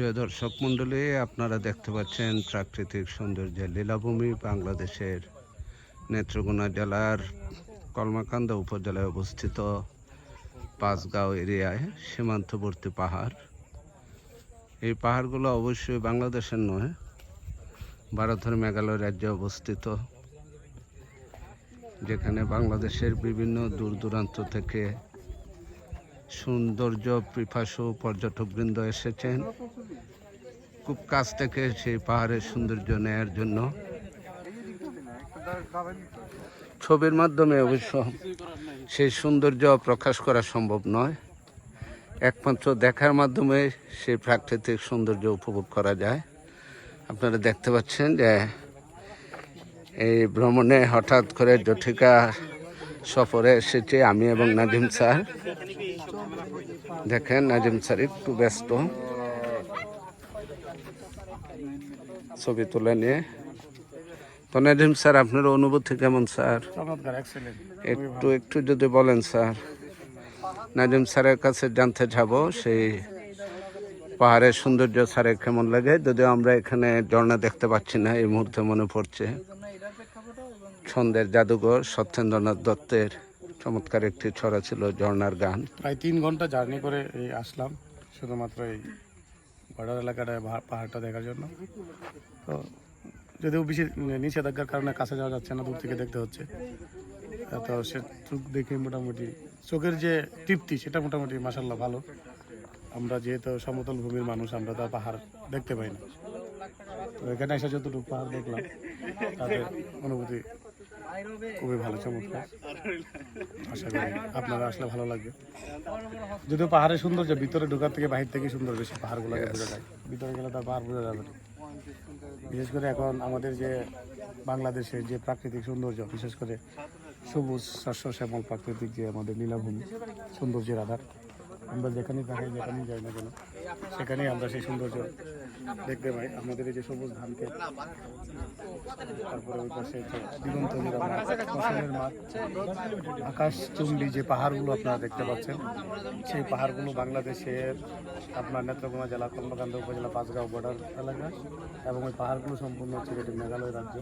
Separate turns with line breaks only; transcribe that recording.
প্রিয় দর্শক মণ্ডলী, আপনারা দেখতে পাচ্ছেন প্রাকৃতিক সৌন্দর্যের লীলাভূমি বাংলাদেশের নেত্রকোনা জেলার কলমাকান্দা উপজেলায় অবস্থিত পাঁচগাঁও এরিয়ায় সীমান্তবর্তী পাহাড়। এই পাহাড়গুলো অবশ্যই বাংলাদেশের নয়, ভারতের মেঘালয় রাজ্যে অবস্থিত, যেখানে বাংলাদেশের বিভিন্ন দূর দূরান্ত থেকে সৌন্দর্য, পিপাসু পর্যটকবৃন্দ এসেছেন। খুব কাছ থেকে সেই পাহাড়ের সৌন্দর্য নেয়ার জন্য। ছবির মাধ্যমে অবশ্য সেই সৌন্দর্য প্রকাশ করা সম্ভব নয়। একমাত্র দেখার মাধ্যমে সেই প্রাকৃতিক সৌন্দর্য উপভোগ করা যায়। আপনারা দেখতে পাচ্ছেন যে এই ভ্রমণে হঠাৎ করে জঠিকা সফরে এসেছে আমি এবং নাজিম স্যার। দেখেন, নাজিম স্যার একটু ব্যস্ত। ছবি তুলে নিয়ে। তো নাজিম স্যার আপনার অনুভূতি কেমন স্যার? একটু একটু যদি বলেন স্যার নাজিম স্যারের কাছে জানতে যাব সেই পাহাড়ের সৌন্দর্য স্যারের কেমন লাগে। যদিও আমরা এখানে ঝর্ণা দেখতে পাচ্ছি না এই মুহূর্তে মনে পড়ছে। ছন্দের জাদুঘর সত্যেন্দ্রনাথ দত্তের চমৎকার একটি ছড়া ছিল ঝর্ণার গান।
প্রায় তিন ঘণ্টা জার্নি করে এই আসলাম শুধুমাত্র এই বর্ডার এলাকাটায় পাহাড়টা দেখার জন্য। তো যদিও বেশি নিষেধাজ্ঞার কারণে কাছে যাওয়া যাচ্ছে না, দূর থেকে দেখতে হচ্ছে। তো সে চোখ দেখে মোটামুটি চোখের যে তৃপ্তি, সেটা মোটামুটি মাসাল্লাহ ভালো। আমরা যেহেতু সমতল ভূমির মানুষ, আমরা তো পাহাড় দেখতে পাই না। তো এখানে এসে যতটুকু পাহাড় দেখলাম, তাদের অনুভূতি খুবই ভালো চমৎকার। আশা করি আপনারা আসলে ভালো লাগবে। যদিও পাহাড়ের সৌন্দর্য ভিতরে ঢোকার থেকে বাহির থেকে সুন্দর বেশি পাহাড়গুলোকে বোঝা যায় ভিতরে গেলে তার পাহাড় বোঝা যাবে। বিশেষ করে এখন আমাদের যে বাংলাদেশের যে প্রাকৃতিক সৌন্দর্য বিশেষ করে সবুজ শস্য শ্যামল প্রাকৃতিক যে আমাদের নীলাভূমি সৌন্দর্যের আধার আমরা যেখানেই থাকি যেখানেই যাই না কেন সেখানেই আমরা সেই সৌন্দর্য দেখতে পাই। আমাদের এই যে সবুজ ধান তারপরে ওই পাশে দিগন্ত আকাশ চুম্বি যে পাহাড়গুলো আপনারা দেখতে পাচ্ছেন, সেই পাহাড়গুলো বাংলাদেশের আপনার নেত্রকোনা জেলা কর্মকাণ্ড উপজেলা, পাঁচগাঁও বর্ডার এলাকা এবং ওই পাহাড়গুলো সম্পূর্ণ হচ্ছে মেঘালয় রাজ্য।